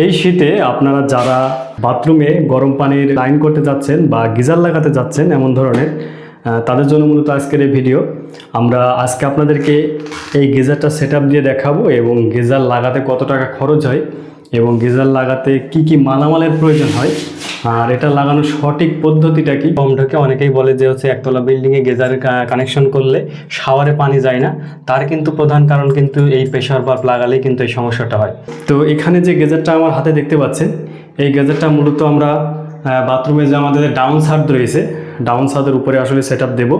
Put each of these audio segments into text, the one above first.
এই শীতে আপনারা যারা বাথরুমে গরম পানির লাইন করতে যাচ্ছেন বা গিজার লাগাতে যাচ্ছেন এমন ধরনের তাদের জন্য মূলত আজকের এই ভিডিও আমরা আজকে আপনাদেরকে এই গিজারটা সেট দিয়ে দেখাবো এবং গিজার লাগাতে কত টাকা খরচ হয় এবং গিজার লাগাতে কি কি মালামালের প্রয়োজন হয় আর এটা লাগানোর সঠিক পদ্ধতিটা কি? কম ঢোকে অনেকেই বলে যে হচ্ছে একতলা বিল্ডিংয়ে গেজার কানেকশন করলে শাওয়ারে পানি যায় না। তার কিন্তু প্রধান কারণ কিন্তু এই প্রেশার বাল্ব লাগালে কিন্তু এই সমস্যাটা হয়। তো এখানে যে গেজারটা আমার হাতে দেখতে পাচ্ছেন এই গেজারটা মূলত আমরা বাথরুমে যে আমাদের ডাউন সার্ট রয়েছে ডাউন সাদের উপরে আসলে সেট আপ দেবো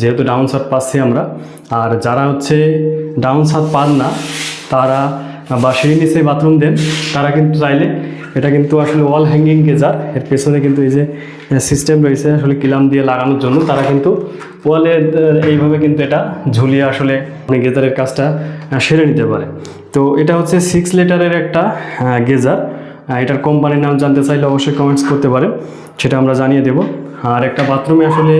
যেহেতু ডাউন সার্ট পাচ্ছি আমরা। আর যারা হচ্ছে ডাউন সাদ পান না তারা বা সিঁড়ি নিচে বাথরুম দেন তারা কিন্তু চাইলে এটা কিন্তু আসলে ওয়াল হ্যাঙ্গিং গেজার এর পেছনে কিন্তু এই যে সিস্টেম রয়েছে আসলে কিলাম দিয়ে লাগানোর জন্য। তারা কিন্তু ওয়ালে এইভাবে কিন্তু এটা ঝুলিয়ে আসলে আপনি গেজারের কাজটা সেরে নিতে পারে। তো এটা হচ্ছে সিক্স লিটারের একটা গেজার। এটার কোম্পানির নাম জানতে চাইলে অবশ্যই কমেন্টস করতে পারেন। সেটা আমরা জানিয়ে দেব। আর একটা বাথরুমে আসলে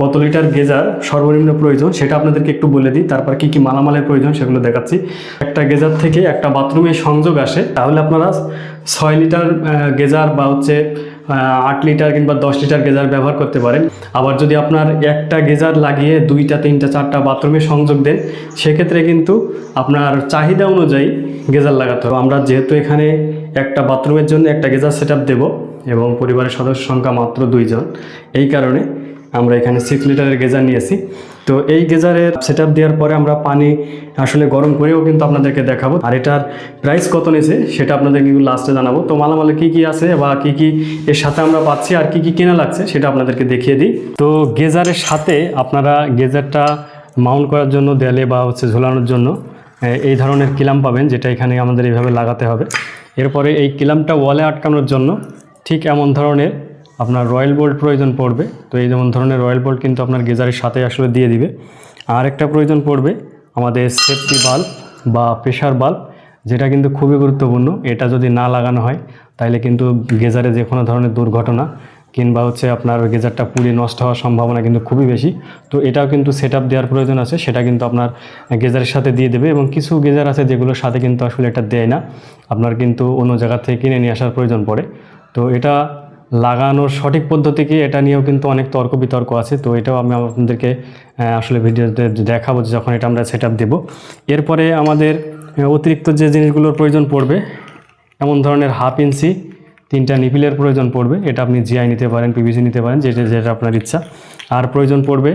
কত লিটার গেজার সর্বনিম্ন প্রয়োজন সেটা আপনাদেরকে একটু বলে দিই। তারপর কি কি মালামালের প্রয়োজন সেগুলো দেখাচ্ছি। একটা গেজার থেকে একটা বাথরুমে সংযোগ আসে। তাহলে আপনারা ছয় লিটার গেজার বা হচ্ছে আট লিটার কিংবা দশ লিটার গেজার ব্যবহার করতে পারেন। আবার যদি আপনার একটা গেজার লাগিয়ে দুইটা, তিনটা, চারটা বাথরুমে সংযোগ দেন, সেক্ষেত্রে কিন্তু আপনার চাহিদা অনুযায়ী গেজার লাগাতে হবে। আমরা যেহেতু এখানে একটা বাথরুমের জন্য একটা গেজার সেট আপ দেবো। এবং পরিবারের সদস্য সংখ্যা মাত্র দুইজন। এই কারণে আমরা এখানে সিক্স লিটারের গেজার নিয়েছি। তো এই গেজারের সেট দেওয়ার পরে আমরা পানি আসলে গরম করেও কিন্তু আপনাদেরকে দেখাবো। আর এটার প্রাইস কত নিয়েছে সেটা আপনাদের কিন্তু লাস্টে জানাব। তো মালামালে কী কী আছে বা কী কী এর সাথে আমরা পাচ্ছি আর কী কী কেনা লাগছে সেটা আপনাদেরকে দেখিয়ে দিই। তো গেজারের সাথে আপনারা গেজারটা মাউন্ট করার জন্য দেয়ালে বা হচ্ছে ঝোলানোর জন্য এই ধরনের কিলাম পাবেন যেটা এখানে আমাদের এইভাবে লাগাতে হবে। এরপরে এই কিলামটা ওয়ালে আটকানোর জন্য ঠিক এমন ধরনের আপনার রয়্যাল বোল্ট প্রয়োজন পড়বে। তো এই যেমন ধরনের রয়্যাল বোল্ট কিন্তু আপনার গেজারের সাথে আসলে দিয়ে দিবে। আর একটা প্রয়োজন পড়বে আমাদের সেফটি বাল্ব বা প্রেশার বাল্ব যেটা কিন্তু খুবই গুরুত্বপূর্ণ। এটা যদি না লাগানো হয়, তাহলে কিন্তু গেজারে যে কোনো ধরনের দুর্ঘটনা কিংবা হচ্ছে আপনার গেজারটা পুড়ে নষ্ট হওয়ার সম্ভাবনা কিন্তু খুবই বেশি। তো এটাও কিন্তু সেট আপ দেওয়ার প্রয়োজন আছে। সেটা কিন্তু আপনার গেজারের সাথে দিয়ে দেবে এবং কিছু গেজার আছে যেগুলোর সাথে কিন্তু আসলে এটা দেয় না। আপনার কিন্তু অন্য জায়গা থেকে কিনে নিয়ে আসার প্রয়োজন পড়ে। তো এটা লাগানোর সঠিক পদ্ধতি কি? এটা নিয়েও কিন্তু অনেক তর্ক বিতর্ক আছে। তো এটাও আমি আপনাদেরকে আসলে ভিডিওতে দেখাবো যখন এটা আমরা সেট আপ দেবো। এরপরে আমাদের অতিরিক্ত যে জিনিসগুলোর প্রয়োজন পড়বে, এমন ধরনের হাফ ইঞ্চি তিনটা নিপিলের প্রয়োজন পড়বে। এটা আপনি জিআই নিতে পারেন পিভিসি নিতে পারেন, যেটা যেটা আপনার ইচ্ছা। আর প্রয়োজন পড়বে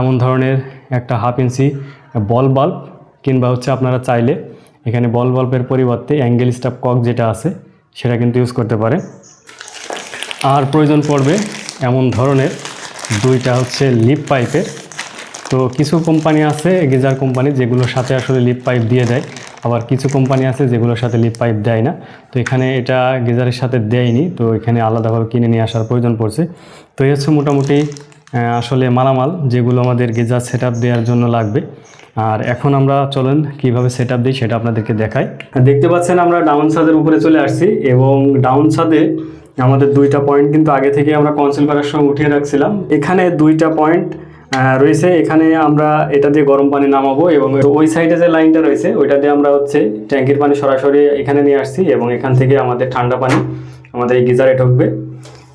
এমন ধরনের একটা হাফ ইঞ্চি বল বাল্ব কিংবা হচ্ছে আপনারা চাইলে এখানে বল বাল্বের পরিবর্তে অ্যাঙ্গেল স্টাফ কক যেটা আছে, সেটা কিন্তু ইউজ করতে পারে আর প্রয়োজন পড়বে এমন ধরনের। দুইটা হচ্ছে লিপ পাইপের তো কিছু কোম্পানি আছে, গিজার কোম্পানি যেগুলোর সাথে আসলে লিপ পাইপ দিয়ে দেয়। আবার কিছু কোম্পানি আছে, যেগুলোর সাথে লিপ পাইপ দেয় না। তো এখানে এটা গিজারের সাথে দেয়নি, তো এখানে আলাদাভাবে কিনে নিয়ে আসার প্রয়োজন পড়ছে। তো এই হচ্ছে মোটামুটি আসলে মালামাল, যেগুলো আমাদের গিজার সেট দেওয়ার জন্য লাগবে। আর এখন আমরা চলেন কীভাবে সেট আপ দিই সেটা আপনাদেরকে দেখাই। দেখতে পাচ্ছেন আমরা ডাউন ছাদের উপরে চলে আসছি এবং ডাউন ছাদে আমাদের দুইটা পয়েন্ট কিন্তু আগে থেকে আমরা কনসিল করার সময় উঠিয়ে রাখছিলাম। এখানে দুইটা পয়েন্ট রয়েছে। এখানে আমরা এটা দিয়ে গরম পানি নামাবো এবং ওই সাইডে যে লাইনটা রয়েছে, ওইটা দিয়ে আমরা হচ্ছে ট্যাঙ্কির পানি সরাসরি এখানে নিয়ে আসছি এবং এখান থেকে আমাদের ঠান্ডা পানি আমাদের এই গিজারে ঢুকবে।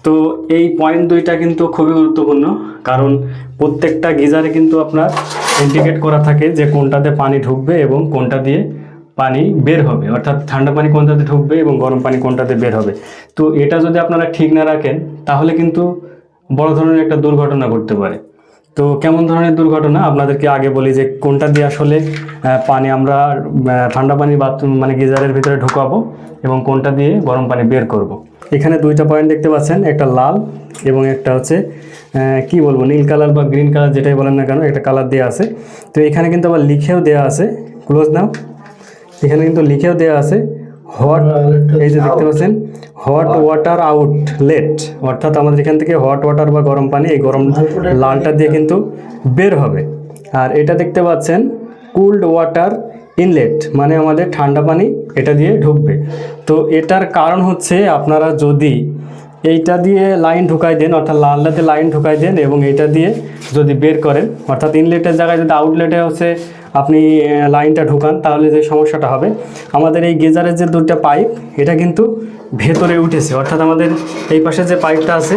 তো এই পয়েন্ট দুইটা কিন্তু খুবই গুরুত্বপূর্ণ, কারণ প্রত্যেকটা গিজারে কিন্তু আপনার ইন্ডিকেট করা থাকে যে কোনটাতে পানি ঢুকবে এবং কোনটা দিয়ে পানি বের হবে। অর্থাৎ ঠান্ডা পানি কোনটাতে ঢুকবে এবং গরম পানি কোনটাতে বের হবে। তো এটা যদি আপনারা ঠিক না রাখেন, তাহলে কিন্তু বড় ধরনের একটা দুর্ঘটনা ঘটতে পারে। তো কেমন ধরনের দুর্ঘটনা? আপনাদেরকে আগে বলি যে কোনটা দিয়ে আসলে পানি আমরা ঠান্ডা পানি বাথরুম মানে গিজারের ভিতরে ঢোকাবো এবং কোনটা দিয়ে গরম পানি বের করব। এখানে দুইটা পয়েন্ট দেখতে পাচ্ছেন, একটা লাল এবং একটা হচ্ছে কি বলব, নীল কালার বা গ্রিন কালার যেটাই বলেন না কেন, একটা কালার দেওয়া আছে। তো এখানে কিন্তু আবার লিখেও দেওয়া আছে, ক্লোজ নাও। এখানে কিন্তু লিখেও দেওয়া আছে হট এই যে দেখতে পাচ্ছেন হট ওয়াটার আউটলেট অর্থাৎ আমাদের এখান থেকে হট ওয়াটার বা গরম পানি এই গরম লালটা দিয়ে কিন্তু বের হবে। আর এটা দেখতে পাচ্ছেন কুলড ওয়াটার ইনলেট মানে আমাদের ঠান্ডা পানি এটা দিয়ে ঢুকবে। তো এটার কারণ হচ্ছে আপনারা যদি এইটা দিয়ে লাইন ঢুকাই দেন অর্থাৎ লালটাতে লাইন ঢুকাই দেন এবং এইটা দিয়ে যদি বের করেন অর্থাৎ ইনলেটের জায়গায় যদি আউটলেটে হচ্ছে আপনি লাইনটা ঢুকান, তাহলে যে সমস্যাটা হবে, আমাদের এই গেজারের যে দুটা পাইপ, এটা কিন্তু ভেতরে উঠেছে। অর্থাৎ আমাদের এই পাশে যে পাইপটা আছে,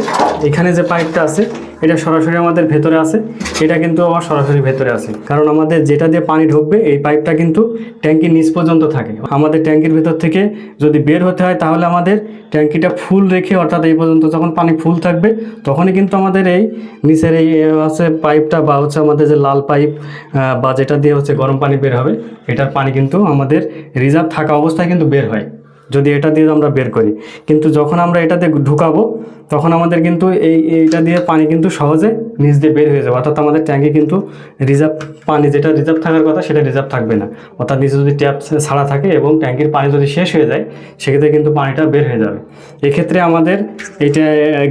এখানে যে পাইপটা আছে এটা সরাসরি আমাদের ভেতরে আছে, এটা কিন্তু আমার সরাসরি ভেতরে আছে। কারণ আমাদের যেটা দিয়ে পানি ঢুকবে, এই পাইপটা কিন্তু ট্যাঙ্কির নিচ পর্যন্ত থাকে। আমাদের ট্যাঙ্কির ভেতর থেকে যদি বের হতে হয়, তাহলে আমাদের ট্যাঙ্কিটা ফুল রেখে অর্থাৎ এই পর্যন্ত যখন পানি ফুল থাকবে, তখনই কিন্তু আমাদের এই নিচের এই হচ্ছে পাইপটা বা হচ্ছে আমাদের যে লাল পাইপ বা যেটা দিয়ে হচ্ছে গরম পানি বের হবে, এটার পানি কিন্তু আমাদের রিজার্ভ থাকা অবস্থায় কিন্তু বের হয়। যদি এটা দিয়ে আমরা বের করি। কিন্তু যখন আমরা এটাতে ঢুকাবো, তখন আমাদের কিন্তু এই, এইটা দিয়ে পানি কিন্তু সহজে নিচ দিয়ে বের হয়ে যাবে। অর্থাৎ আমাদের ট্যাঙ্কে কিন্তু রিজার্ভ পানি যেটা রিজার্ভ থাকার কথা সেটা রিজার্ভ থাকবে না। অর্থাৎ নিচে যদি ট্যাপ ছাড়া থাকে এবং ট্যাঙ্কির পানি যদি শেষ হয়ে যায়, সেক্ষেত্রে কিন্তু পানিটা বের হয়ে যাবে। এক্ষেত্রে আমাদের এইটা,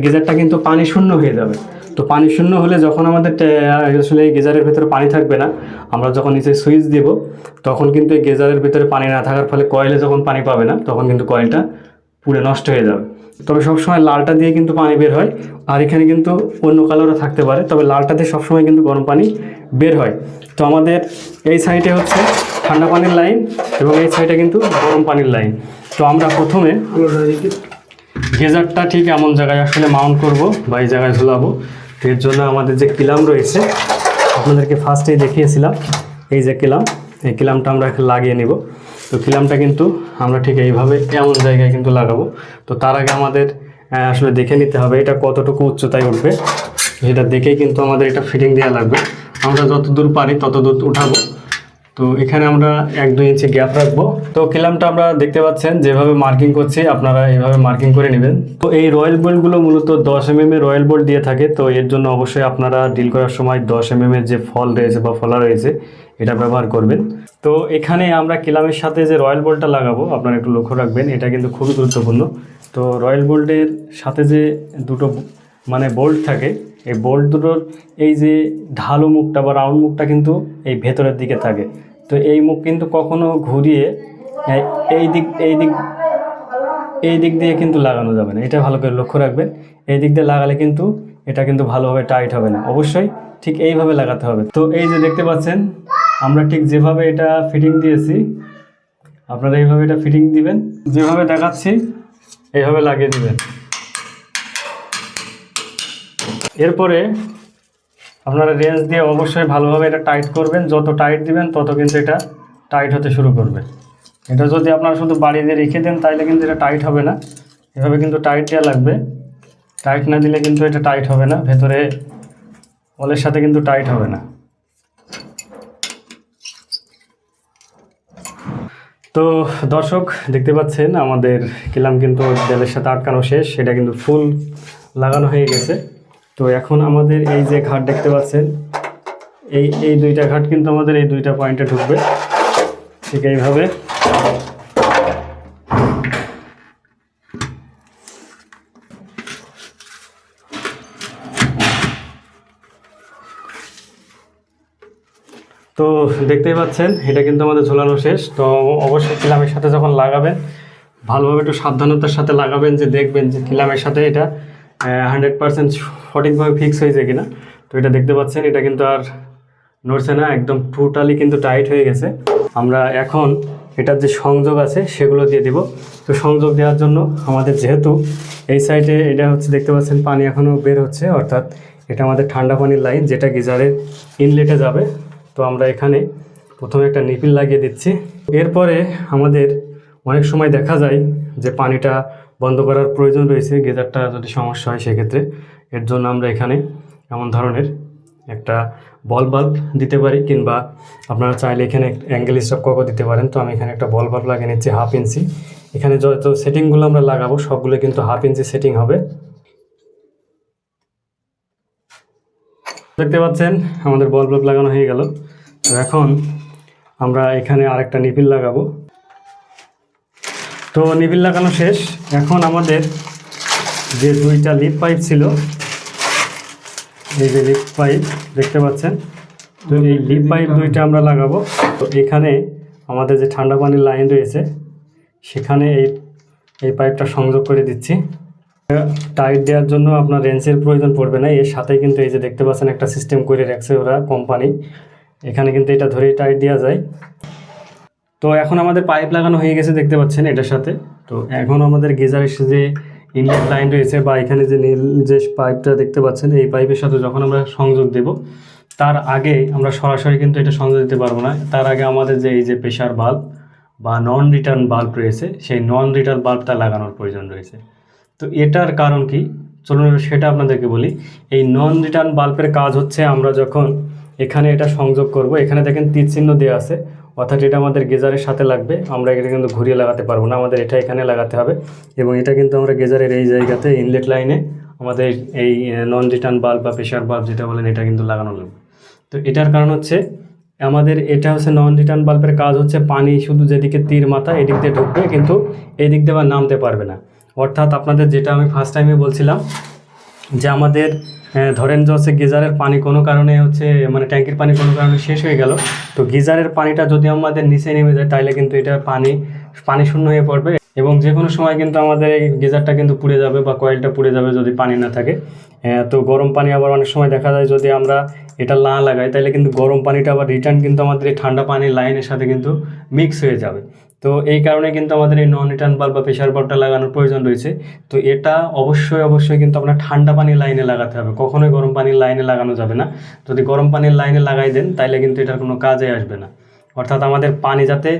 গিজারটা কিন্তু পানি শূন্য হয়ে যাবে। তো পানি শূন্য হলে যখন আমাদের আসলে এই গেজারের ভেতরে পানি থাকবে না আমরা যখন নিচে সুইচ দিব তখন কিন্তু এই গেজারের ভেতরে পানি না থাকার ফলে কয়েলে যখন পানি পাবে না তখন কিন্তু কয়েলটা পুরো নষ্ট হয়ে যাবে। তবে সবসময় লালটা দিয়ে কিন্তু পানি বের হয় আর এখানে কিন্তু অন্য কালারও থাকতে পারে তবে লালটা দিয়ে সবসময় কিন্তু গরম পানি বের হয়। তো আমাদের এই সাইডে হচ্ছে ঠান্ডা পানির লাইন এবং এই সাইডে কিন্তু গরম পানির লাইন। তো আমরা প্রথমে গেজারটা ঠিক এমন জায়গায় আসলে মাউন্ট করব বা এই জায়গায় ঝুলাবো। এর জন্য আমাদের যে কিলাম রয়েছে, আপনাদেরকে ফার্স্টেই দেখিয়েছিলাম। এই যে কিলাম, এই কিলামটা আমরা লাগিয়ে নিব। তো কিলামটা কিন্তু আমরা ঠিক এইভাবে এমন জায়গায় কিন্তু লাগাবো। তো তার আগে আমাদের আসলে দেখে নিতে হবে এটা কতটুকু উচ্চতায় উঠবে। সেটা দেখেই কিন্তু আমাদের এটা ফিটিং দেওয়া লাগবে। আমরা যত দূর পারি তত দূর উঠাবো। তো এখানে আমরা এক দুই ইঞ্চি গ্যাপ রাখব। তো কিলামটা আমরা দেখতে পাচ্ছেন, যেভাবে মার্কিং করছি, আপনারা এইভাবে মার্কিং করে নেবেন। তো এই রয়্যাল বোল্টগুলো মূলত দশ এম এম রয়্যাল বোল্ট দিয়ে থাকে, তো এর জন্য অবশ্যই আপনারা ডিল করার সময় দশ এম এম এর যে ফল রয়েছে বা ফলা রয়েছে, এটা ব্যবহার করবেন। তো এখানে আমরা কিলামের সাথে যে রয়্যাল বোল্টটা লাগাবো, আপনারা একটু লক্ষ্য রাখবেন, এটা কিন্তু খুবই গুরুত্বপূর্ণ। তো রয়্যাল বোল্টের সাথে যে দুটো মানে বোল্ট থাকে এই বোল্ট দুটোর এই যে ঢালু মুখটা বা রাউন্ড মুখটা কিন্তু এই ভেতরের দিকে থাকে। তো এই মুখ কিন্তু কখনো ঘুরিয়ে এই- এই দিক এই দিক এই দিক দিয়ে কিন্তু লাগানো যাবে না। এটা ভালো করে লক্ষ্য রাখবেন। এই দিক দিয়ে লাগালে কিন্তু এটা কিন্তু ভালোভাবে টাইট হবে না। অবশ্যই ঠিক এইভাবে লাগাতে হবে। তো এই যে দেখতে পাচ্ছেন, আমরা ঠিক যেভাবে এটা ফিটিং দিয়েছি, আপনারা এইভাবে এটা ফিটিং দিবেন। যেভাবে দেখাচ্ছি, এইভাবে লাগিয়ে দিবেন। এরপরে আপনারা রেঞ্জ দিয়ে অবশ্যই ভালোভাবে এটা টাইট করবেন। যত টাইট দিবেন, তত কিন্তু এটা টাইট হতে শুরু করবে। এটা যদি আপনারা শুধু বাড়িতে রেখে দেন তাহলে কিন্তু এটা টাইট হবে না। এভাবে কিন্তু টাইট দেওয়া লাগবে। টাইট না দিলে কিন্তু এটা টাইট হবে না। ভেতরে অলের সাথে কিন্তু টাইট হবে না। তো দর্শক, দেখতে পাচ্ছেন আমাদের কিলাম কিন্তু দেলের সাথে আটকানো শেষ। সেটা কিন্তু ফুল লাগানো হয়ে গেছে। তো এখন আমাদের এই যে ঘাট দেখতে পাচ্ছেন, এই এই দুইটা ঘাট কিন্তু আমাদের এই দুইটা পয়েন্টে ঢুকবে। ঠিক এইভাবে। তো দেখতেই পাচ্ছেন, এটা কিন্তু আমাদের ঝোলানো শেষ। তো অবশ্যই কিলামের সাথে যখন লাগাবেন, ভালোভাবে একটু সাবধানতার সাথে লাগাবেন যে দেখবেন যে কিলামের সাথে এটা হান্ড্রেড পার্সেন্ট সঠিকভাবে ফিক্স হয়েছে কিনা? তো এটা দেখতে পাচ্ছেন, এটা কিন্তু আর নড়ছে না, একদম টোটালি কিন্তু টাইট হয়ে গেছে। আমরা এখন এটার যে সংযোগ আছে, সেগুলো দিয়ে দিব। তো সংযোগ দেওয়ার জন্য আমাদের যেহেতু এই সাইডে এটা হচ্ছে, দেখতে পাচ্ছেন, পানি এখনও বের হচ্ছে, অর্থাৎ এটা আমাদের ঠান্ডা পানির লাইন যেটা গিজারের ইনলেটে যাবে। তো আমরা এখানে প্রথমে একটা নিপিল লাগিয়ে দিচ্ছি। এরপরে আমাদের অনেক সময় দেখা যায় যে পানিটা বন্ধ করার প্রয়োজন রয়েছে, গিজারটা যদি সমস্যা হয় সেক্ষেত্রে। এর জন্য আমরা এখানে এমন ধরনের একটা বল বাল্ব দিতে পারি, কিংবা আপনারা চাইলে এখানে অ্যাঙ্গেল স্টপ ককও দিতে পারেন। তো আমি এখানে একটা বল বাল্ব লাগিয়ে নিচ্ছি হাফ ইঞ্চি এখানে যত সেটিংগুলো আমরা লাগাবো, সবগুলো কিন্তু হাফ ইঞ্চি সেটিং হবে। দেখতে পাচ্ছেন, আমাদের বল বাল্ব লাগানো হয়ে গেল। তো এখন আমরা এখানে আরেকটা নিপিল লাগাবো। তো নিবিল লাগানো শেষ। এখন আমাদের যে দুইটা লিপ পাইপ ছিল, এই যে লিপ পাইপ দেখতে পাচ্ছেন, তো এই লিপ পাইপ দুইটা আমরা লাগাবো। তো এখানে আমাদের যে ঠান্ডা পানির লাইন রয়েছে, সেখানে এই এই পাইপটা সংযোগ করে দিচ্ছি। টাইট দেওয়ার জন্য আপনার রেঞ্চের প্রয়োজন পড়বে না। এর সাথে কিন্তু এই যে দেখতে পাচ্ছেন একটা সিস্টেম করে রাখছে ওরা কোম্পানি এখানে কিন্তু এটা ধরেই টাইট দেওয়া যায়। তো এখন আমাদের পাইপ লাগানো হয়ে গেছে দেখতে পাচ্ছেন এটার সাথে। তো এখন আমাদের গিজারের যে ইনলেট লাইন রয়েছে বা এখানে যে নীল যে পাইপটা দেখতে পাচ্ছেন এই পাইপের সাথে যখন আমরা সংযোগ দেব তার আগে আমরা সরাসরি কিন্তু এটা সংযোগ দিতে পারব না। তার আগে আমাদের যে এই যে প্রেশার বাল্ব বা নন রিটার্ন বাল্ব রয়েছে সেই নন রিটার্ন বাল্বটা লাগানোর প্রয়োজন রয়েছে। তো এটার কারণ কি? চলুন সেটা আপনাদেরকে বলি। এই নন রিটার্ন বাল্বের কাজ হচ্ছে আমরা যখন এখানে এটা সংযোগ করব এখানে দেখেন তীর চিহ্ন দেওয়া আছে অর্থাৎ এটা আমাদের গেজারের সাথে লাগবে। আমরা এটা কিন্তু ঘুরিয়ে লাগাতে পারব না, আমাদের এটা এখানে লাগাতে হবে। এবং এটা কিন্তু আমরা গেজারের এই জায়গাতে ইনলেট লাইনে আমাদের এই নন রিটার্ন বাল্ব বা প্রেশার বাল্ব যেটা বলেন, এটা কিন্তু লাগানো লাগবে। তো এটার কারণ হচ্ছে, আমাদের এটা হচ্ছে নন রিটার্ন বাল্বের কাজ হচ্ছে পানি শুধু যেদিকে তীর মাথা এদিক দিয়ে ঢুকবে, কিন্তু এই দিক দিয়ে আবার নামতে পারবে না। অর্থাৎ আপনাদের যেটা আমি ফার্স্ট টাইমে বলছিলাম, যে আমাদের ধরেন যে হচ্ছে গিজারের পানি কোনো কারণে হচ্ছে মানে ট্যাঙ্কির পানি কোনো কারণে শেষ হয়ে গেল। তো গিজারের পানিটা যদি আমাদের নিচে নেমে যায় তাহলে কিন্তু এটা পানি পানি শূন্য হয়ে পড়বে এবং যে কোনো সময় কিন্তু আমাদের এই গিজারটা কিন্তু পুড়ে যাবে বা কয়েলটা পুড়ে যাবে যদি পানি না থাকে। আহ, তো গরম পানি আবার অনেক সময় দেখা যায় যদি আমরা এটা না লাগাই তাহলে কিন্তু গরম পানিটা আবার রিটার্ন কিন্তু আমাদের এই ঠান্ডা পানির লাইনের সাথে কিন্তু মিক্স হয়ে যাবে। তো এই কারণে কিন্তু আমাদের এই নন রিটার্ন বাল্ব বা প্রেশার বাল্বটা লাগানোর প্রয়োজন রয়েছে। তো এটা অবশ্যই অবশ্যই কিন্তু আপনার ঠান্ডা পানির লাইনে লাগাতে হবে। কখনোই গরম পানির লাইনে লাগানো যাবে না। যদি গরম পানির লাইনে লাগাই দেন তাহলে কিন্তু এটার কোনো কাজে আসবে না। অর্থাৎ আমাদের পানি যাতে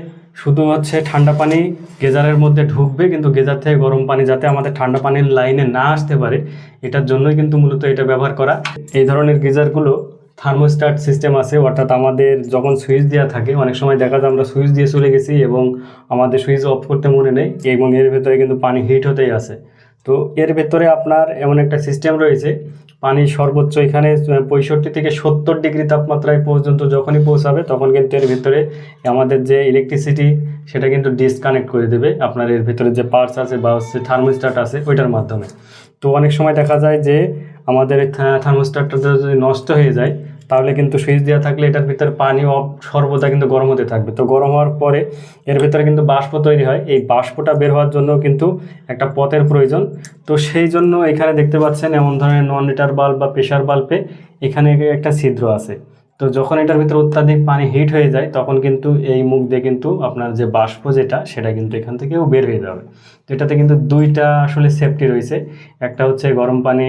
শুধু হচ্ছে ঠান্ডা পানি গেজারের মধ্যে ঢুকবে, কিন্তু গেজার থেকে গরম পানি যাতে আমাদের ঠান্ডা পানির লাইনে না আসতে পারে, এটার জন্যই কিন্তু মূলত এটা ব্যবহার করা। এই ধরনের গিজারগুলো থার্মোস্ট্যাট সিস্টেম আছে, অর্থাৎ আমাদের যখন সুইচ দেওয়া থাকে, অনেক সময় দেখা যায় আমরা সুইচ দিয়ে চলে গেছি এবং আমাদের সুইচ অফ করতে মনে নেই এবং এর ভেতরে কিন্তু পানি হিট হতেই আছে। তো এর ভেতরে আপনার এমন একটা সিস্টেম রয়েছে পানি সর্বোচ্চ এখানে পঁয়ষট্টি থেকে সত্তর ডিগ্রি তাপমাত্রায় পর্যন্ত যখনই পৌঁছাবে, তখন কিন্তু এর ভিতরে আমাদের যে ইলেকট্রিসিটি সেটা কিন্তু ডিসকানেক্ট করে দেবে আপনার এর ভিতরে যে পার্টস আছে বা হচ্ছে থার্মোস্ট্যাট আছে, ওইটার মাধ্যমে। তো অনেক সময় দেখা যায় যে আমাদের এই থার্মোস্ট্যাটটা যদি নষ্ট হয়ে যায় তাহলে কিন্তু সুইচ দেওয়া থাকলে এটার ভিতরে পানি সর্বদা কিন্তু গরম হতে থাকবে। তো গরম হওয়ার পরে এর ভিতরে কিন্তু বাষ্প তৈরি হয়। এই বাষ্পটা বের হওয়ার জন্য কিন্তু একটা পথের প্রয়োজন। তো সেই জন্য এখানে দেখতে পাচ্ছেন এমন ধরনের নন লিটার বাল্ব বা প্রেশার বাল্বে এখানে একটা ছিদ্র আছে। তো যখন এটার ভিতরে অত্যাধিক পানি হিট হয়ে যায়, তখন কিন্তু এই মুখ দিয়ে কিন্তু আপনার যে বাষ্প যেটা, সেটা কিন্তু এখান থেকেও বের হয়ে যাবে। তো এটাতে কিন্তু দুইটা আসলে সেফটি রয়েছে। একটা হচ্ছে গরম পানি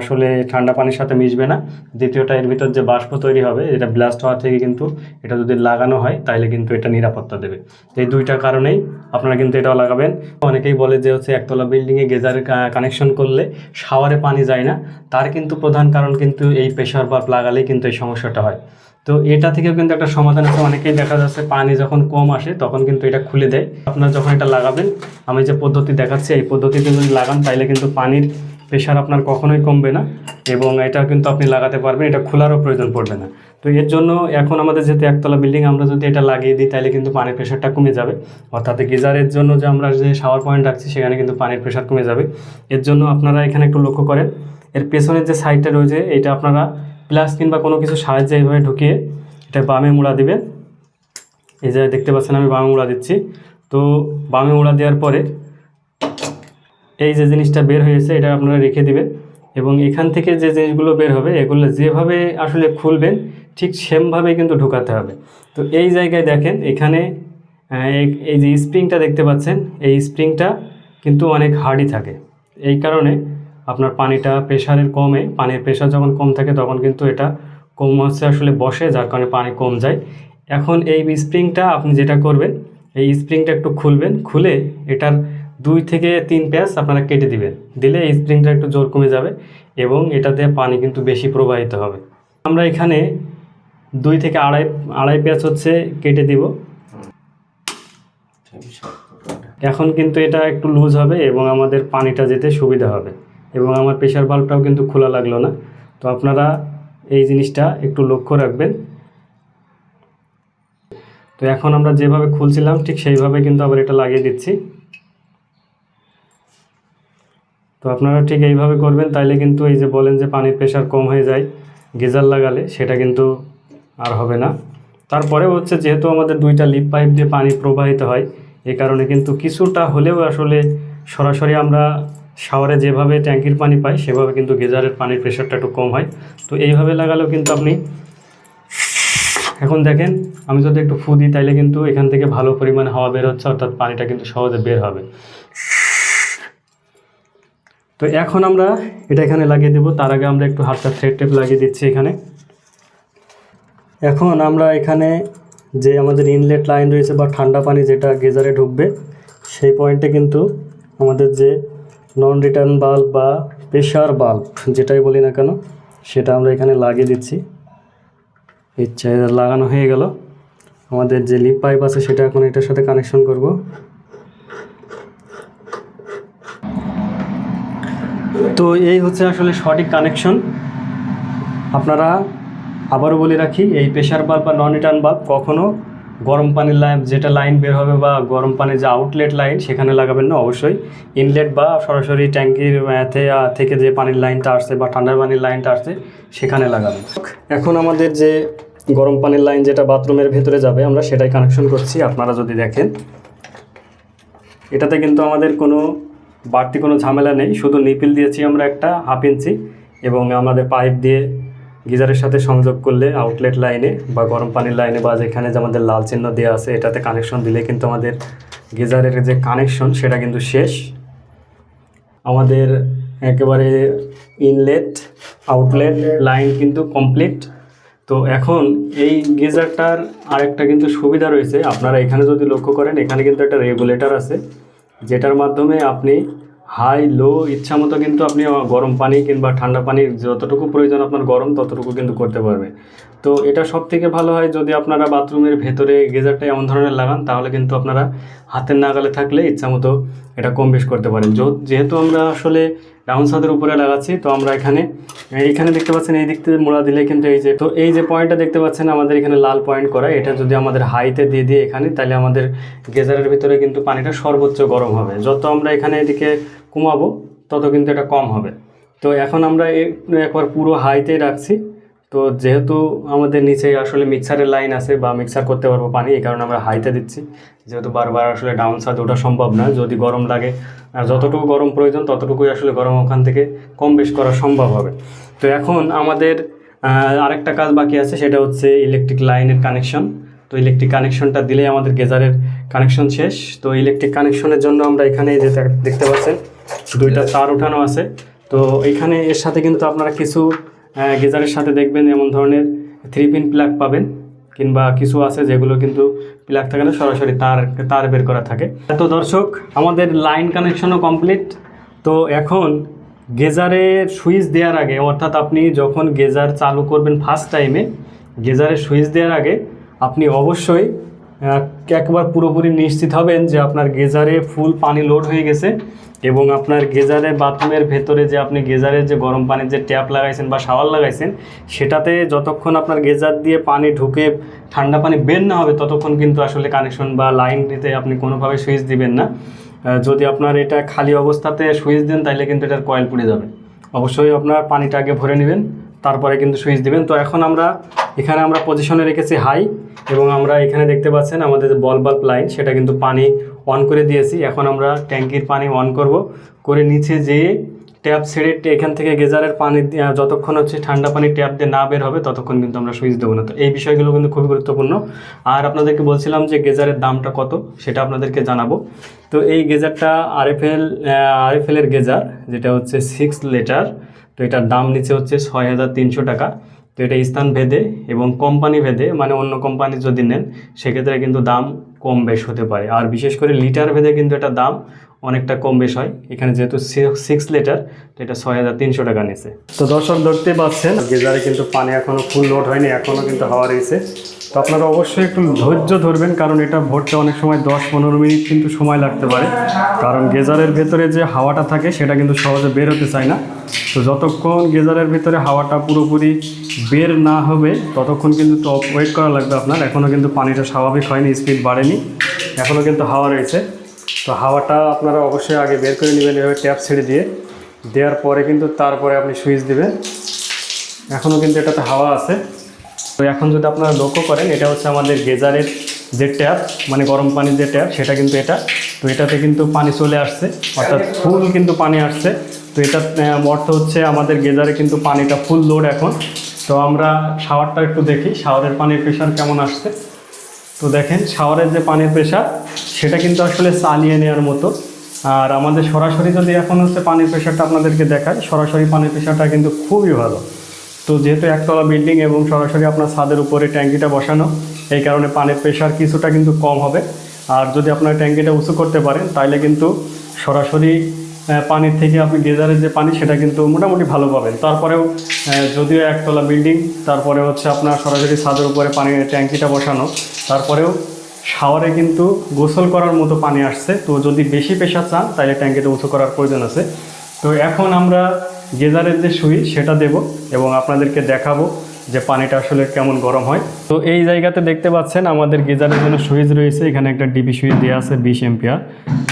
আসলে ঠান্ডা পানির সাথে মিশবে না। দ্বিতীয়টা, এর ভিতর যে বাষ্প তৈরি হবে, এটা ব্লাস্ট হওয়া থেকে কিন্তু এটা যদি লাগানো হয় তাহলে কিন্তু এটা নিরাপত্তা দেবে। তো এই দুইটা কারণেই আপনারা কিন্তু এটাও লাগাবেন। অনেকেই বলে যে হচ্ছে একতলা বিল্ডিংয়ে গেজার কানেকশন করলে শাওয়ারে পানি যায় না। তার কিন্তু প্রধান কারণ কিন্তু এই প্রেশার বাল্ব লাগালেই কিন্তু এই সমস্যাটা হয়। তো এটা থেকেও কিন্তু একটা সমাধান আছে। অনেকেই দেখা যাচ্ছে পানি যখন কম আসে, তখন কিন্তু এটা খুলে দেয়। আপনারা যখন এটা লাগাবেন, আমি যে পদ্ধতি দেখাচ্ছি, এই পদ্ধতিতে যদি লাগান তাহলে কিন্তু পানির প্রেশার আপনার কখনোই কমবে না এবং এটা কিন্তু আপনি লাগাতে পারবেন, এটা খোলারও প্রয়োজন পড়বে না। তো এর জন্য এখন আমাদের যেহেতু একতলা বিল্ডিং, আমরা যদি এটা লাগিয়ে দিই তাহলে কিন্তু পানির প্রেশারটা কমে যাবে। অর্থাৎ গিজারের জন্য যে আমরা যে শাওয়ার পয়েন্ট রাখছি, সেখানে কিন্তু পানির প্রেশার কমে যাবে। এর জন্য আপনারা এখানে একটু লক্ষ্য করেন, এর পেছনের যে সাইডটা রয়েছে, এটা আপনারা প্লাস কিংবা কোনো কিছু সাহায্যে এইভাবে ঢুকিয়ে এটা বামে মুড়া দিবেন এই যে দেখতে পাচ্ছেন আমি বামে মুড়া দিচ্ছি। তো বামে মুড়া দেওয়ার পরে এই যে জিনিসটা বের হয়েছে, এটা আপনারা রেখে দিবেন এবং এখান থেকে যে জিনিসগুলো বের হবে, এগুলো যেভাবে আসলে খুলবেন, ঠিক সেমভাবে কিন্তু ঢুকাতে হবে। তো এই জায়গায় দেখেন, এখানে এই- এই যে স্প্রিংটা দেখতে পাচ্ছেন, এই স্প্রিংটা কিন্তু অনেক হার্ডই থাকে। এই কারণে আপনার পানিটা প্রেশারের কমে, পানির প্রেশার যখন কম থাকে তখন কিন্তু এটা কম হচ্ছে আসলে বসে, যার কারণে পানি কম যায়। এখন এই স্প্রিংটা আপনি যেটা করবেন, এই স্প্রিংটা একটু খুলবেন, খুলে এটার দুই থেকে তিন প্যাচ আপনারা কেটে দিবেন। দিলে এই স্প্রিংটা একটু জোর কমে যাবে এবং এটাতে পানি কিন্তু বেশি প্রবাহিত হবে। আমরা এখানে দুই থেকে আড়াই আড়াই প্যাচ হচ্ছে কেটে দিব। এখন কিন্তু এটা একটু লুজ হবে এবং আমাদের পানিটা যেতে সুবিধা হবে। এবং আমার প্রেশার বাল্বটাও কিন্তু খোলা লাগল না। তো আপনারা এই জিনিসটা একটু লক্ষ্য রাখবেন। তো এখন আমরা যেভাবে খুলছিলাম, ঠিক সেইভাবে কিন্তু আবার এটা লাগিয়ে দিচ্ছি। তো আপনারা ঠিক এইভাবে করবেন, তাইলে কিন্তু এই যে বলেন যে পানির প্রেশার কম হয়ে যায়, গিজার লাগালে সেটা কিন্তু আর হবে না। তারপরে হচ্ছে যেহেতু আমাদের দুইটা লিপ পাইপ দিয়ে পানি প্রবাহিত হয় এই কারণে কিন্তু কিছুটা হলেও আসলে সরাসরি আমরা শাওয়ারে যেভাবে ট্যাঙ্কির পানি পাই সেভাবে কিন্তু গিজারের পানির প্রেশারটা একটু কম হয়। তো এইভাবে লাগালেও কিন্তু আপনি এখন দেখেন, আমি যদি একটু ফু দিই, তাইলে কিন্তু এখান থেকে ভালো পরিমাণে হাওয়া বের হচ্ছে, অর্থাৎ পানিটা কিন্তু সহজে বের হবে। তো এখন আমরা এটা এখানে লাগিয়ে দেবো। তার আগে আমরা একটু হাতটা থ্রেড টেপ লাগিয়ে দিচ্ছি এখানে। এখন আমরা এখানে যে আমাদের ইনলেট লাইন রয়েছে বা ঠান্ডা পানি যেটা গেজারে ঢুকবে, সেই পয়েন্টে কিন্তু আমাদের যে নন রিটার্ন বাল্ব বা প্রেশার বাল্ব যেটাই বলি না কেন, সেটা আমরা এখানে লাগিয়ে দিচ্ছি। ইচ্ছা লাগানো হয়ে গেল। আমাদের যে লিপ পাইপ আছে, সেটা এখন এটার সাথে কানেকশন করব। তো এই হচ্ছে আসলে সঠিক কানেকশন আপনারা আবারও বলে রাখি, এই প্রেশার বাল্ব বা নন রিটার্ন বাল্ব কখনো গরম পানির লাইন যেটা লাইন বের হবে বা গরম পানির যে আউটলেট লাইন সেখানে লাগাবেন না অবশ্যই। ইনলেট বা সরাসরি ট্যাঙ্কির থেকে যে পানির লাইনটা আসছে বা ঠান্ডার পানির লাইনটা আসছে, সেখানে লাগাবেন। এখন আমাদের যে গরম পানির লাইন যেটা বাথরুমের ভেতরে যাবে, আমরা সেটাই কানেকশন করছি, আপনারা যদি দেখেন। এটাতে কিন্তু আমাদের কোনো বাড়তি কোনো ঝামেলা নেই, শুধু নিপিল দিয়েছি আমরা একটা হাফ ইঞ্চি এবং আমাদের পাইপ দিয়ে গিজারের সাথে সংযোগ করলে আউটলেট লাইনে বা গরম পানির লাইনে বা যেখানে যে আমাদের লাল চিহ্ন দেওয়া আছে, এটাতে কানেকশন দিলে কিন্তু আমাদের গিজারের যে কানেকশন সেটা কিন্তু শেষ। আমাদের একেবারে ইনলেট আউটলেট লাইন কিন্তু কমপ্লিট তো এখন এই গিজারটার আরেকটা কিন্তু সুবিধা রয়েছে। আপনারা এখানে যদি লক্ষ্য করেন, এখানে কিন্তু একটা রেগুলেটর আছে, যেটার মাধ্যমে আপনি হাই, লো, ইচ্ছা মতো কিন্তু আপনি গরম পানি কিংবা ঠান্ডা পানি যতটুকু প্রয়োজন আপনার গরম, ততটুকু কিন্তু করতে পারবে। তো এটা সব থেকে ভালো হয় যদি আপনারা বাথরুমের ভেতরে গেজারটা এমন ধরনের লাগান, তাহলে কিন্তু আপনারা হাতের নাগালে থাকলে ইচ্ছা মতো এটা কম বেশ করতে পারেন। যেহেতু আমরা আসলে ডাউন ছাদের উপরে লাগাচ্ছি, তো আমরা এখানে, এইখানে দেখতে পাচ্ছেন, এই দিক থেকে মোড়া দিলে কিন্তু এই যে, তো এই যে পয়েন্টটা দেখতে পাচ্ছেন, আমাদের এখানে লাল পয়েন্ট করা, এটা যদি আমাদের হাইতে দিয়ে দিই এখানে, তাহলে আমাদের গেজারের ভিতরে কিন্তু পানিটা সর্বোচ্চ গরম হবে। যত আমরা এখানে এদিকে কমাবো, তত কিন্তু এটা কম হবে। তো এখন আমরা একবার পুরো হাইতেই রাখছি। তো যেহেতু আমাদের নিচে আসলে মিক্সারের লাইন আছে বা মিক্সার করতে পারব পানি, এই কারণে আমরা হাইতে দিচ্ছি। যেহেতু বারবার আসলে ডাউন ছাদে ওঠা সম্ভব না, যদি গরম লাগে, আর যতটুকু গরম প্রয়োজন, ততটুকুই আসলে গরম ওখান থেকে কম বেশ করা সম্ভব হবে। তো এখন আমাদের আরেকটা কাজ বাকি আছে, সেটা হচ্ছে ইলেকট্রিক লাইনের কানেকশন। তো ইলেকট্রিক কানেকশনটা দিলেই আমাদের গেজারের কানেকশন শেষ। তো ইলেকট্রিক কানেকশনের জন্য আমরা এখানে যে দেখতে পাচ্ছেন দুইটা তার ওঠানো আছে। তো এখানে এর সাথে কিন্তু আপনারা কিছু গেজারের সাথে দেখবেন এমন ধরনের থ্রি পিন প্লাগ পাবেন, কিংবা কিছু আছে যেগুলো কিন্তু প্লাগ থাকে না সরাসরি তার তার বের করা থাকে। তো দর্শক, আমাদের লাইন কানেকশনও কমপ্লিট তো এখন গেজারের সুইচ দেওয়ার আগে, অর্থাৎ আপনি যখন গেজার চালু করবেন ফার্স্ট টাইমে গেজারের সুইচ দেওয়ার আগে আপনি অবশ্যই একবার পুরোপুরি নিশ্চিত হবেন যে আপনার গেজারে ফুল পানি লোড হয়ে গেছে। এবং আপনার গেজারে বাথরুমের ভেতরে যে আপনি গেজারের যে গরম পানির যে ট্যাপ লাগাইছেন বা শাওয়ার লাগাইছেন, সেটাতে যতক্ষণ আপনার গেজার দিয়ে পানি ঢুকে ঠান্ডা পানি বের না হবে, ততক্ষণ কিন্তু আসলে কানেকশন বা লাইন নিতে আপনি কোনোভাবে সুইচ দিবেন না। যদি আপনার এটা খালি অবস্থাতে সুইচ দেন তাহলে কিন্তু এটার কয়েল পুড়ে যাবে। অবশ্যই আপনার পানিটা আগে ভরে নেবেন, তারপরে কিন্তু সুইচ দিবেন। তো এখন আমরা, এখানে আমরা পজিশনে রেখেছি হাই এবং আমরা এখানে দেখতে পাচ্ছেন আমাদের যে বল বাল্ব লাইন সেটা কিন্তু পানি অন করে দিয়েছি। এখন আমরা ট্যাঙ্কির পানি অন করব। করে নিচে যেয়ে ট্যাপ ছেড়ে এখান থেকে গেজারের পানি যতক্ষণ হচ্ছে ঠান্ডা পানি ট্যাপ দিয়ে না বের হবে, ততক্ষণ কিন্তু আমরা সুইচ দেবো না। তো এই বিষয়গুলো কিন্তু খুবই গুরুত্বপূর্ণ। আর আপনাদেরকে বলছিলাম যে গেজারের দামটা কত, সেটা আপনাদেরকে জানাব। তো এই গেজারটা আরএফএল আরএফএল এর গেজার, যেটা হচ্ছে সিক্স লিটার তো এটার দাম নিচে হচ্ছে ছয় হাজার তিনশো টাকা। তো এটা স্থান ভেদে এবং কোম্পানি ভেদে মানে অন্য কোম্পানি যদি নেন, সেক্ষেত্রে কিন্তু দাম কম বেশ হতে পারে। আর বিশেষ করে লিটার ভেদে কিন্তু এটা দাম অনেকটা কম বেশ হয়। এখানে যেহেতু সিক্স লিটার তো এটা ছয় হাজার তিনশো টাকা নিচে তো দর্শক ধরতে পাচ্ছেন, গেজারে কিন্তু পানি এখনও ফুল লোড হয়নি এখনও কিন্তু হাওয়া রয়েছে। তো আপনারা অবশ্যই একটু ধৈর্য ধরবেন, কারণ এটা ভরতে অনেক সময় দশ পনেরো মিনিট কিন্তু সময় লাগতে পারে। কারণ গেজারের ভেতরে যে হাওয়াটা থাকে, সেটা কিন্তু সহজে বের হতে চায় না। তো যতক্ষণ গেজারের ভিতরে হাওয়াটা পুরোপুরি বের না হবে, ততক্ষণ কিন্তু ওয়েট করা লাগবে আপনার। এখনও কিন্তু পানিটা স্বাভাবিক হয়নি স্পিড বাড়েনি। এখনও কিন্তু হাওয়া রয়েছে। তো হাওয়াটা আপনারা অবশ্যই আগে বের করে নেবেন, এভাবে ট্যাপ ছেড়ে দিয়ে। দেওয়ার পরে কিন্তু তারপরে আপনি সুইচ দেবেন। এখনও কিন্তু এটাতে হাওয়া আছে। এখন যদি আপনারা লক্ষ্য করেন এটা হচ্ছে আমাদের গেজারের যে ট্যাপ মানে গরম পানির যে ট্যাপ সেটা কিন্তু এটা। তো এটাতে কিন্তু পানি চলে আসছে অর্থাৎ ফুল কিন্তু পানি আসছে। তো এটা আহ, অর্থ হচ্ছে আমাদের গেজারে কিন্তু পানিটা ফুল লোড এখন। তো আমরা শাওয়ারটা একটু দেখি শাওয়ারের পানির প্রেশার কেমন আসছে। তো দেখেন শাওয়ারের যে পানির প্রেশার সেটা কিন্তু আসলে চালিয়ে নেওয়ার মতো। আর আমাদের সরাসরি যদি এখন হচ্ছে পানির প্রেশারটা আপনাদেরকে দেখায় সরাসরি পানির প্রেশারটা কিন্তু খুবই ভালো। তো যেহেতু একতলা বিল্ডিং এবং সরাসরি আপনার ছাদের উপরে ট্যাঙ্কিটা বসানো, এই কারণে পানির প্রেশার কিছুটা কিন্তু কম হবে। আর যদি আপনার ট্যাঙ্কিটা উঁচু করতে পারেন তাহলে কিন্তু সরাসরি পানির থেকে আপনি গেজারের যে পানি, সেটা কিন্তু মোটামুটি ভালো পাবেন। তারপরেও যদিও একতলা বিল্ডিং তারপরে হচ্ছে আপনার সরাসরি ছাদের উপরে পানির ট্যাঙ্কিটা বসানো, তারপরেও শাওয়ারে কিন্তু গোসল করার মতো পানি আসছে। তো যদি বেশি প্রেশার চান তাহলে ট্যাঙ্কিটা উঁচু করার প্রয়োজন আছে। তো এখন আমরা গেজারের যে সুইচ সেটা দেব এবং আপনাদেরকে দেখাবো যে পানিটা আসলে কেমন গরম হয়। তো এই জায়গাতে দেখতে পাচ্ছেন আমাদের গেজারের জন্য সুইচ রয়েছে। এখানে একটা ডিবি সুইচ দেওয়া আছে বিশ এম্পিয়ার।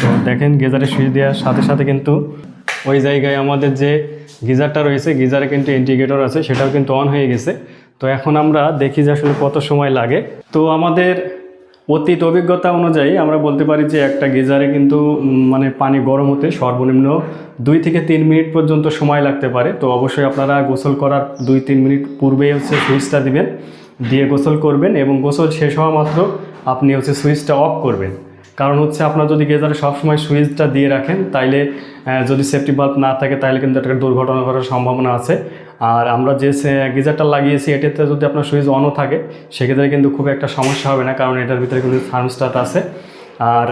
তো দেখেন গেজারের সুইচ দেওয়ার সাথে সাথে কিন্তু ওই জায়গায় আমাদের যে গিজারটা রয়েছে, গিজারে কিন্তু ইন্ডিকেটর আছে, সেটাও কিন্তু অন হয়ে গেছে। তো এখন আমরা দেখি যে আসলে কত সময় লাগে। তো আমাদের অতীত অভিজ্ঞতা অনুযায়ী আমরা বলতে পারি যে একটা গিজারে কিন্তু মানে পানি গরম হতে সর্বনিম্ন দুই থেকে তিন মিনিট পর্যন্ত সময় লাগতে পারে। তো অবশ্যই আপনারা গোসল করার দুই তিন মিনিট পূর্বেই হচ্ছে সুইচটা দিবেন, দিয়ে গোসল করবেন এবং গোসল শেষ হওয়া মাত্র আপনি হচ্ছে সুইচটা অফ করবেন। কারণ হচ্ছে আপনার যদি গেজারে সবসময় সুইচটা দিয়ে রাখেন, তাইলে যদি সেফটি বাল্ব না থাকে তাহলে কিন্তু একটা দুর্ঘটনা ঘটার সম্ভাবনা আছে। আর আমরা যে গিজারটা লাগিয়েছি, এটাতে যদি আপনার সুইচ অনও থাকে, সেক্ষেত্রে কিন্তু খুব একটা সমস্যা হবে না, কারণ এটার ভিতরে কিন্তু থার্মস্টাট আছে। আর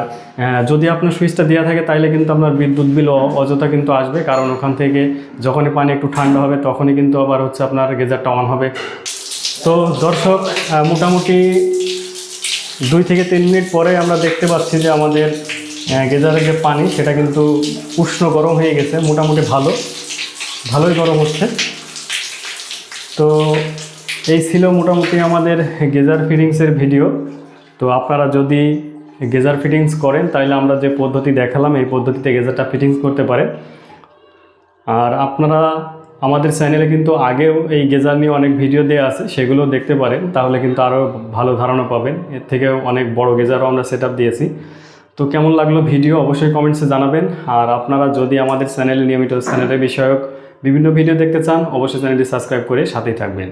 যদি আপনার সুইচটা দেওয়া থাকে, তাইলে কিন্তু আপনার বিদ্যুৎ বিল অযথা কিন্তু আসবে, কারণ ওখান থেকে যখনই পানি একটু ঠান্ডা হবে, তখনই কিন্তু আবার হচ্ছে আপনার গেজারটা অন হবে। তো দর্শক মোটামুটি দুই থেকে তিন মিনিট পরে আমরা দেখতে পাচ্ছি যে আমাদের গেজারের যে পানি, সেটা কিন্তু উষ্ণ গরম হয়ে গেছে, মোটামুটি ভালো। ভালোই গরম হচ্ছে। তো এই ছিল মোটামুটি আমাদের গেজার ফিটিংসের ভিডিও। তো আপনারা যদি গেজার ফিটিংস করেন, তাহলে আমরা যে পদ্ধতি দেখালাম, এই পদ্ধতিতে গেজারটা ফিটিংস করতে পারেন আর আপনারা আমাদের চ্যানেলে কিন্তু আগেও এই গেজার নিয়ে অনেক ভিডিও দেওয়া আছে সেগুলো দেখতে পারেন। তাহলে কিন্তু আরও ভালো ধারণা পাবেন। এর থেকেও অনেক বড় গেজারও আমরা সেট দিয়েছি। তো কেমন লাগল ভিডিও অবশ্যই কমেন্টসে জানাবেন। আর আপনারা যদি আমাদের চ্যানেলে নিয়মিত চ্যানেলের বিষয়ক বিভিন্ন ভিডিও দেখতে চান অবশ্যই চ্যানেলটি সাবস্ক্রাইব করে সাথেই থাকবেন।